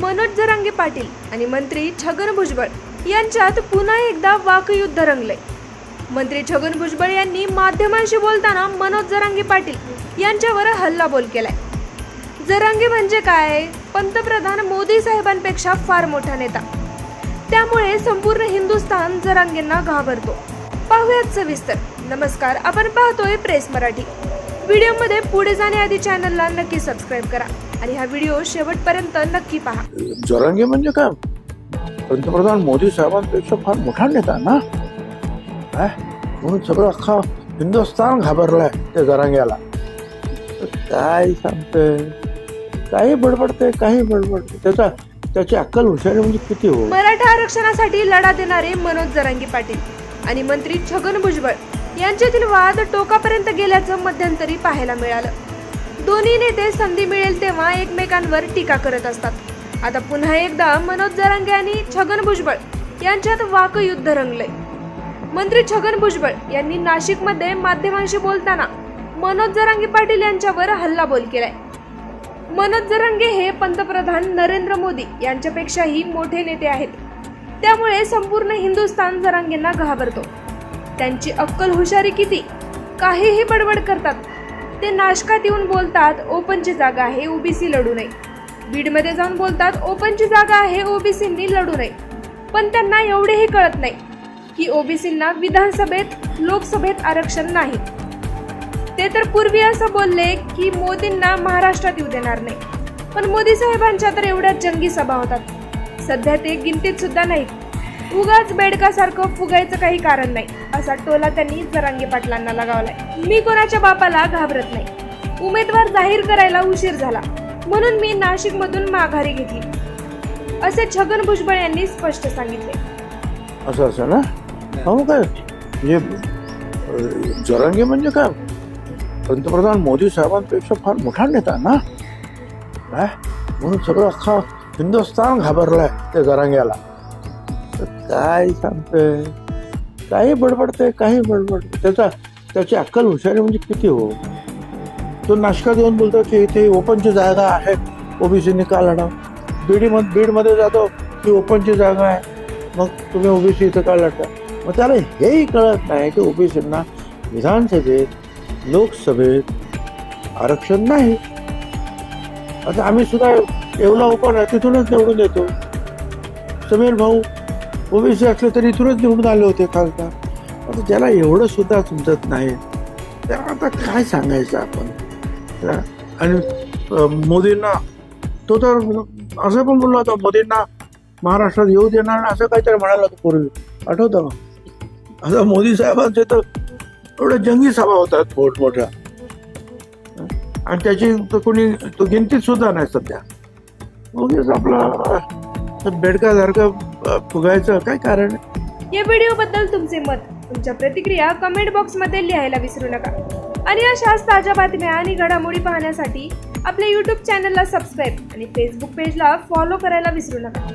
मनोज जरांगे पाटील आणि मंत्री छगन भुजबळ यांच्यात पुन्हा एकदा वाकयुद्ध रंगले मंत्री छगन भुजबळ यांनी माध्यमांशी बोलताना मनोज जरांगे पाटील यांच्यावर हल्लाबोल केलाय. जरांगे म्हणजे काय? पंतप्रधान मोदी साहेबांपेक्षा फार मोठा नेता. त्यामुळे संपूर्ण हिंदुस्थान जरांगेंना घाबरतो. पाहुयात सविस्तर. नमस्कार आपण पाहतोय प्रेस मराठी. व्हिडिओमध्ये पुढे जाण्याआधी चॅनलला नक्की सबस्क्राईब करा. आणि हा व्हिडिओ शेवटपर्यंत नक्की पहा. जरांगे म्हणजे काय? पंतप्रधान मोदी साहेबांपेक्षा फार मोठा नेता ना? काय म्हणून सगळं अख्खा हिंदुस्थान घाबरलाय त्या जरांग्याला. काय सांगतोय? काही बडबडते काही बडबडते. त्याचा त्याची अक्कल हुशारी म्हणजे किती हो? मराठा आरक्षणासाठी लढा देणारे मनोज जरांगे पाटील आणि मंत्री छगन भुजबळ. यांच्यातील वाद टोकापर्यंत गेल्याचं मध्यंतरी पाहायला मिळालं. दोन्ही नेते संधी मिळेल तेव्हा एकमेकांवर टीका करत असतात. आता पुन्हा एकदा मनोज जरांगे आणि छगन भुजबळ यांच्यात वाकयुद्ध रंगलंय. मंत्री छगन भुजबळ यांनी नाशिकमध्ये माध्यमांशी बोलताना मनोज जरांगे पाटील यांच्यावर हल्लाबोल केलाय. मनोज जरांगे हे पंतप्रधान नरेंद्र मोदी यांच्यापेक्षाही मोठे नेते आहेत. त्यामुळे संपूर्ण हिंदुस्थान जरांगेंना घाबरतो. त्यांची अक्कल हुशारी किती? काहीही बडबड करतात. ते नाशकात येऊन बोलतात ओपनची जागा आहे ओबीसी लढू नये. बीडमध्ये जाऊन बोलतात ओपनची जागा आहे ओबीसींनी लढू नये. पण त्यांना एवढेही कळत नाही की ओबीसींना विधानसभेत लोकसभेत आरक्षण नाही. ते तर पूर्वी असं बोलले की मोदींना महाराष्ट्रात येऊ देणार नाही. पण मोदी साहेबांच्या तर एवढ्या जंगी सभा होतात. सध्या ते गिनतीत सुद्धा नाहीत. उगाच बेडकासारखं फुगायचं काही कारण नाही. असा टोला त्यांनी जरांगे पाटलांना लगावलाय. मी कोणाच्या बापाला घाबरत नाही. उमेदवार जाहीर करायला उशीर झाला. म्हणून मी नाशिकमधून माघारी घेतली. असे छगन भुजबळ यांनी स्पष्ट सांगितले. असं असं ना? हो काय? म्हणजे जरांगे म्हणजे काय? पंतप्रधान मोदी साहेबांपेक्षा फार मोठा नेता ना? काय म्हणून सगळं अख्खा हिंदुस्थान घाबरलाय त्या जरांग्याला. काय सांगतोय? काही बडबडते काही बडबड त्याचा त्याची अक्कल हुशारी म्हणजे किती हो? तो नाशकात येऊन बोलतो की इथे ओपनची जागा आहे ओबीसीने का लढाव बीडी मध बीडमध्ये जातो की ओपनची जागा आहे. मग तुम्ही ओबीसी इथं का लढता? मग त्याला हेही कळत नाही की ओबीसींना विधानसभेत लोकसभेत आरक्षण नाही. आता आम्ही सुद्धा एवढा ओपन आहे तिथूनच निवडून येतो. समीर भाऊ ओबीसी असले तरी इथूनच निवडून आले होते खासदार. आता ज्याला एवढं सुद्धा समजत नाही त्याला आता काय सांगायचं आपण? आणि मोदींना तो तर असं पण बोललो होता मोदींना महाराष्ट्रात येऊ देणार असं काहीतरी म्हणाला होतं पूर्वी. आठवतं का? आता मोदी साहेबांचे तर एवढ्या जंगी सभा होतात मोठमोठ्या. आणि त्याची तर कोणी तो गिनतीत सुद्धा नाही सध्या. उगीच आपला बेडकासारखं फुगायचं काय कारण? या व्हिडिओ बद्दल तुमचे मत तुमच्या प्रतिक्रिया कमेंट बॉक्समध्ये लिहायला विसरू नका. आणि अशाच ताज्या बातम्या आणि घडामोडी पाहण्यासाठी आपल्या युट्यूब चॅनलला सबस्क्राईब आणि फेसबुक पेजला फॉलो करायला विसरू नका.